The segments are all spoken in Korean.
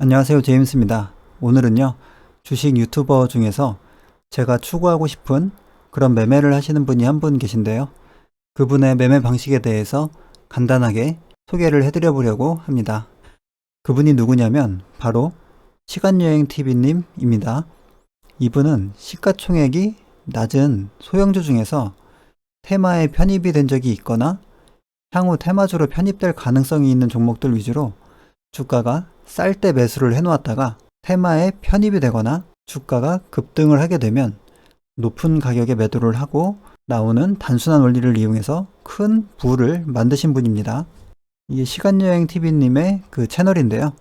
안녕하세요. 제임스입니다. 오늘은요, 주식 유튜버 중에서 제가 추구하고 싶은 그런 매매를 하시는 분이 한 분 계신데요. 그분의 매매 방식에 대해서 간단하게 소개를 해드려 보려고 합니다. 그분이 누구냐면 바로 시간여행TV님입니다. 이분은 시가총액이 낮은 소형주 중에서 테마에 편입이 된 적이 있거나 향후 테마주로 편입될 가능성이 있는 종목들 위주로 주가가 쌀 때 매수를 해놓았다가 테마에 편입이 되거나 주가가 급등을 하게 되면 높은 가격에 매도를 하고 나오는 단순한 원리를 이용해서 큰 부를 만드신 분입니다. 이게 시간여행TV님의 그 채널인데요.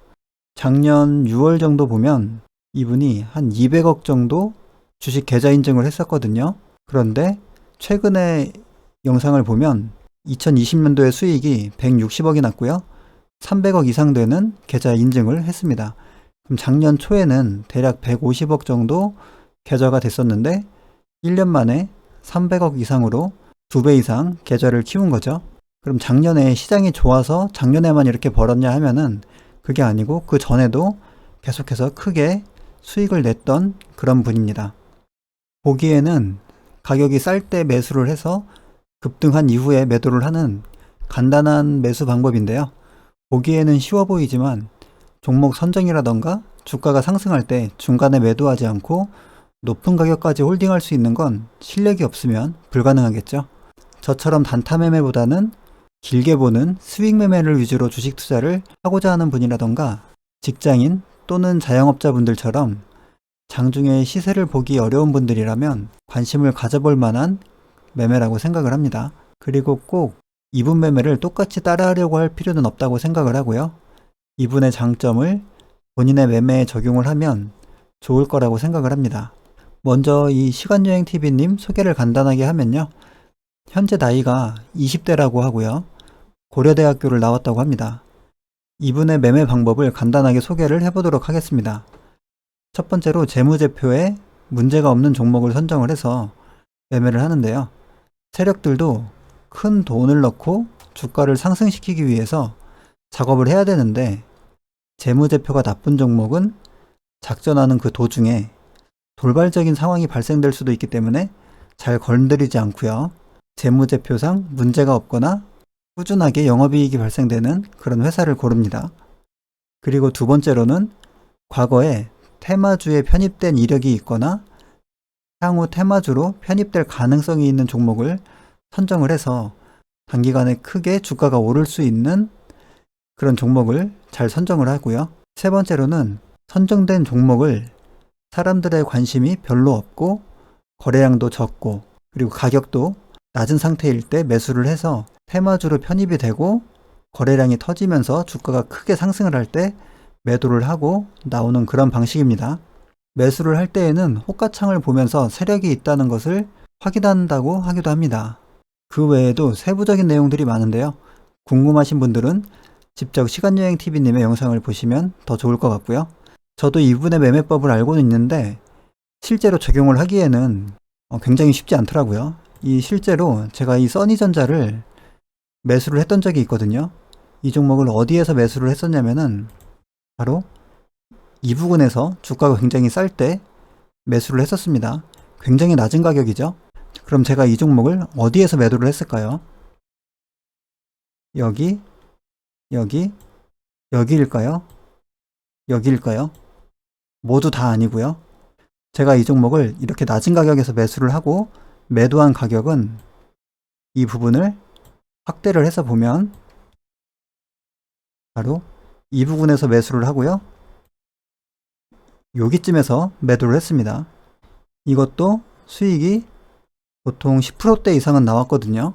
작년 6월 정도 보면 이분이 한 200억 정도 주식 계좌 인증을 했었거든요. 그런데 최근에 영상을 보면 2020년도에 수익이 160억이 났고요. 300억 이상 되는 계좌 인증을 했습니다. 그럼 작년 초에는 대략 150억 정도 계좌가 됐었는데 1년 만에 300억 이상으로 두배 이상 계좌를 키운 거죠. 그럼 작년에 시장이 좋아서 작년에만 이렇게 벌었냐 하면은 그게 아니고 그 전에도 계속해서 크게 수익을 냈던 그런 분입니다. 보기에는 가격이 쌀 때 매수를 해서 급등한 이후에 매도를 하는 간단한 매수 방법인데요. 보기에는 쉬워 보이지만 종목 선정이라던가 주가가 상승할 때 중간에 매도하지 않고 높은 가격까지 홀딩할 수 있는 건 실력이 없으면 불가능하겠죠. 저처럼 단타 매매보다는 길게 보는 스윙 매매를 위주로 주식 투자를 하고자 하는 분이라던가 직장인 또는 자영업자분들처럼 장중에 시세를 보기 어려운 분들이라면 관심을 가져볼 만한 매매라고 생각을 합니다. 그리고 꼭 이분 매매를 똑같이 따라하려고 할 필요는 없다고 생각을 하고요. 이분의 장점을 본인의 매매에 적용을 하면 좋을 거라고 생각을 합니다. 먼저 이 시간여행TV님 소개를 간단하게 하면요. 현재 나이가 20대라고 하고요. 고려대학교를 나왔다고 합니다. 이분의 매매 방법을 간단하게 소개를 해보도록 하겠습니다. 첫 번째로 재무제표에 문제가 없는 종목을 선정을 해서 매매를 하는데요. 세력들도 큰 돈을 넣고 주가를 상승시키기 위해서 작업을 해야 되는데 재무제표가 나쁜 종목은 작전하는 그 도중에 돌발적인 상황이 발생될 수도 있기 때문에 잘 건드리지 않고요. 재무제표상 문제가 없거나 꾸준하게 영업이익이 발생되는 그런 회사를 고릅니다. 그리고 두 번째로는 과거에 테마주에 편입된 이력이 있거나 향후 테마주로 편입될 가능성이 있는 종목을 선정을 해서 단기간에 크게 주가가 오를 수 있는 그런 종목을 잘 선정을 하고요. 세 번째로는 선정된 종목을 사람들의 관심이 별로 없고 거래량도 적고 그리고 가격도 낮은 상태일 때 매수를 해서 테마주로 편입이 되고 거래량이 터지면서 주가가 크게 상승을 할 때 매도를 하고 나오는 그런 방식입니다. 매수를 할 때에는 호가창을 보면서 세력이 있다는 것을 확인한다고 하기도 합니다. 그 외에도 세부적인 내용들이 많은데요. 궁금하신 분들은 직접 시간여행TV님의 영상을 보시면 더 좋을 것 같고요. 저도 이분의 매매법을 알고는 있는데 실제로 적용을 하기에는 어, 굉장히 쉽지 않더라고요. 이 실제로 제가 이 써니전자를 매수를 했던 적이 있거든요. 이 종목을 어디에서 매수를 했었냐면은 바로 이 부근에서 주가가 굉장히 쌀 때 매수를 했었습니다. 굉장히 낮은 가격이죠. 그럼 제가 이 종목을 어디에서 매도를 했을까요? 여기, 여기, 여기일까요? 여기일까요? 모두 다 아니고요. 제가 이 종목을 이렇게 낮은 가격에서 매수를 하고 매도한 가격은 이 부분을 확대를 해서 보면 바로 이 부분에서 매수를 하고요. 여기쯤에서 매도를 했습니다. 이것도 수익이 보통 10%대 이상은 나왔거든요.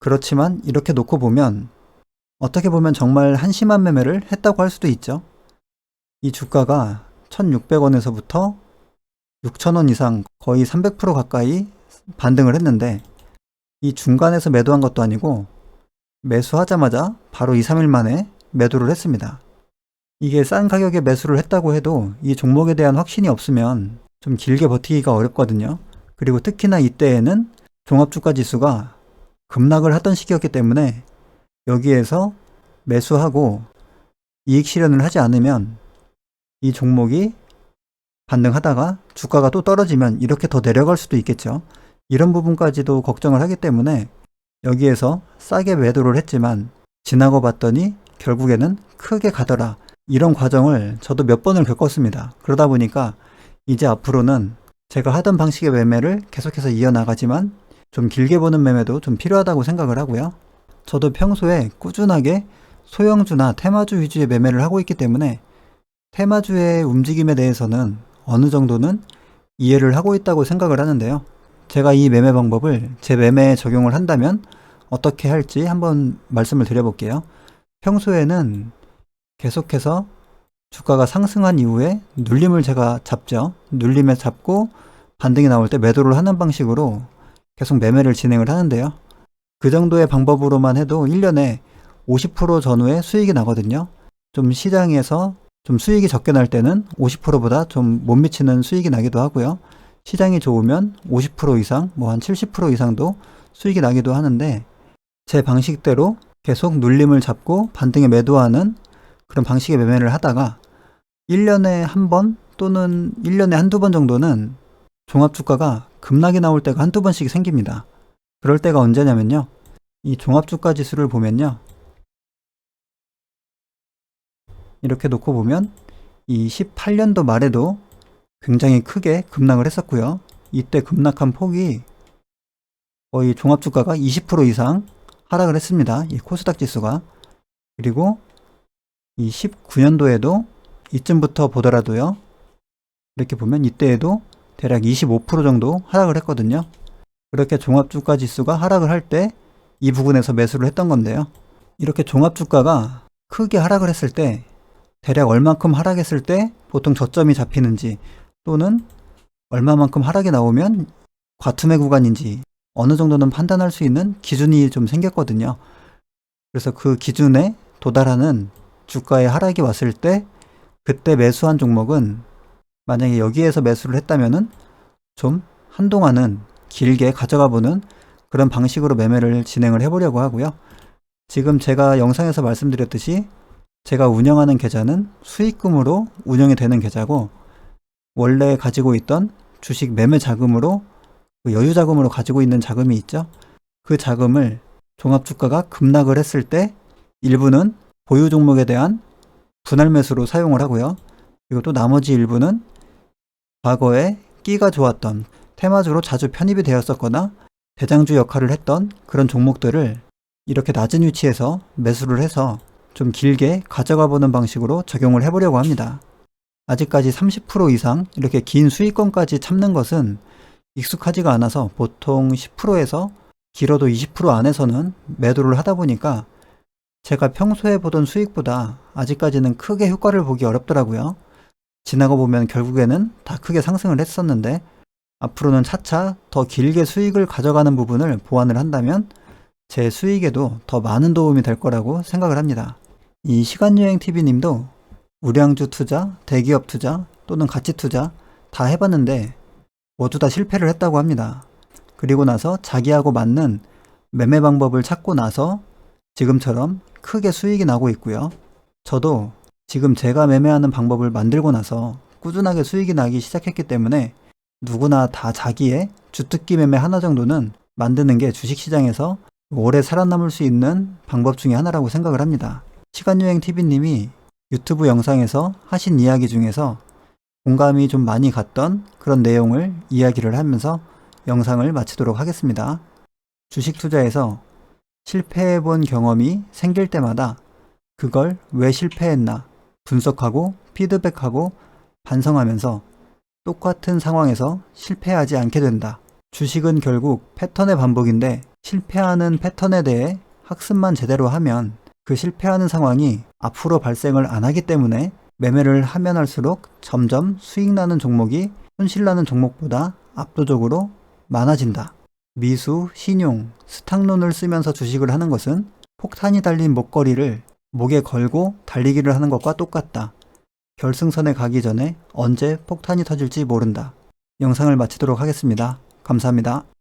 그렇지만 이렇게 놓고 보면 어떻게 보면 정말 한심한 매매를 했다고 할 수도 있죠. 이 주가가 1,600원에서부터 6,000원 이상 거의 300% 가까이 반등을 했는데 이 중간에서 매도한 것도 아니고 매수하자마자 바로 2, 3일 만에 매도를 했습니다. 이게 싼 가격에 매수를 했다고 해도 이 종목에 대한 확신이 없으면 좀 길게 버티기가 어렵거든요. 그리고 특히나 이때에는 종합주가 지수가 급락을 하던 시기였기 때문에 여기에서 매수하고 이익 실현을 하지 않으면 이 종목이 반등하다가 주가가 또 떨어지면 이렇게 더 내려갈 수도 있겠죠. 이런 부분까지도 걱정을 하기 때문에 여기에서 싸게 매도를 했지만 지나고 봤더니 결국에는 크게 가더라. 이런 과정을 저도 몇 번을 겪었습니다. 그러다 보니까 이제 앞으로는 제가 하던 방식의 매매를 계속해서 이어나가지만 좀 길게 보는 매매도 좀 필요하다고 생각을 하고요. 저도 평소에 꾸준하게 소형주나 테마주 위주의 매매를 하고 있기 때문에 테마주의 움직임에 대해서는 어느 정도는 이해를 하고 있다고 생각을 하는데요. 제가 이 매매 방법을 제 매매에 적용을 한다면 어떻게 할지 한번 말씀을 드려볼게요. 평소에는 계속해서 주가가 상승한 이후에 눌림을 제가 잡죠. 눌림에 잡고 반등이 나올 때 매도를 하는 방식으로 계속 매매를 진행을 하는데요. 그 정도의 방법으로만 해도 1년에 50% 전후에 수익이 나거든요. 좀 시장에서 좀 수익이 적게 날 때는 50%보다 좀 못 미치는 수익이 나기도 하고요. 시장이 좋으면 50% 이상, 뭐 한 70% 이상도 수익이 나기도 하는데 제 방식대로 계속 눌림을 잡고 반등에 매도하는 그런 방식의 매매를 하다가 1년에 한 번 또는 1년에 한두 번 정도는 종합주가가 급락이 나올 때가 한두 번씩 생깁니다. 그럴 때가 언제냐면요. 이 종합주가 지수를 보면요. 이렇게 놓고 보면 이 18년도 말에도 굉장히 크게 급락을 했었고요. 이때 급락한 폭이 거의 종합주가가 20% 이상 하락을 했습니다. 이 코스닥 지수가. 그리고 이 19년도에도 이쯤부터 보더라도요. 이렇게 보면 이때에도 대략 25% 정도 하락을 했거든요. 그렇게 종합주가 지수가 하락을 할 때 이 부분에서 매수를 했던 건데요. 이렇게 종합주가가 크게 하락을 했을 때 대략 얼만큼 하락했을 때 보통 저점이 잡히는지 또는 얼마만큼 하락이 나오면 과투매 구간인지 어느 정도는 판단할 수 있는 기준이 좀 생겼거든요. 그래서 그 기준에 도달하는 주가의 하락이 왔을 때 그때 매수한 종목은 만약에 여기에서 매수를 했다면은 좀 한동안은 길게 가져가 보는 그런 방식으로 매매를 진행을 해보려고 하고요. 지금 제가 영상에서 말씀드렸듯이 제가 운영하는 계좌는 수익금으로 운영이 되는 계좌고 원래 가지고 있던 주식 매매 자금으로 그 여유 자금으로 가지고 있는 자금이 있죠. 그 자금을 종합 주가가 급락을 했을 때 일부는 보유 종목에 대한 분할 매수로 사용을 하고요. 그리고 또 나머지 일부는 과거에 끼가 좋았던 테마주로 자주 편입이 되었었거나 대장주 역할을 했던 그런 종목들을 이렇게 낮은 위치에서 매수를 해서 좀 길게 가져가 보는 방식으로 적용을 해보려고 합니다. 아직까지 30% 이상 이렇게 긴 수익권까지 참는 것은 익숙하지가 않아서 보통 10%에서 길어도 20% 안에서는 매도를 하다 보니까 제가 평소에 보던 수익보다 아직까지는 크게 효과를 보기 어렵더라고요. 지나고 보면 결국에는 다 크게 상승을 했었는데 앞으로는 차차 더 길게 수익을 가져가는 부분을 보완을 한다면 제 수익에도 더 많은 도움이 될 거라고 생각을 합니다. 이 시간여행 TV님도 우량주 투자, 대기업 투자 또는 가치 투자 다 해봤는데 모두 다 실패를 했다고 합니다. 그리고 나서 자기하고 맞는 매매 방법을 찾고 나서 지금처럼 크게 수익이 나고 있고요. 저도 지금 제가 매매하는 방법을 만들고 나서 꾸준하게 수익이 나기 시작했기 때문에 누구나 다 자기의 주특기 매매 하나 정도는 만드는 게 주식시장에서 오래 살아남을 수 있는 방법 중에 하나라고 생각을 합니다. 시간여행 TV님이 유튜브 영상에서 하신 이야기 중에서 공감이 좀 많이 갔던 그런 내용을 이야기를 하면서 영상을 마치도록 하겠습니다. 주식 투자에서 실패해 본 경험이 생길 때마다 그걸 왜 실패했나 분석하고 피드백하고 반성하면서 똑같은 상황에서 실패하지 않게 된다. 주식은 결국 패턴의 반복인데 실패하는 패턴에 대해 학습만 제대로 하면 그 실패하는 상황이 앞으로 발생을 안 하기 때문에 매매를 하면 할수록 점점 수익 나는 종목이 손실 나는 종목보다 압도적으로 많아진다. 미수, 신용, 스탁론을 쓰면서 주식을 하는 것은 폭탄이 달린 목걸이를 목에 걸고 달리기를 하는 것과 똑같다. 결승선에 가기 전에 언제 폭탄이 터질지 모른다. 영상을 마치도록 하겠습니다. 감사합니다.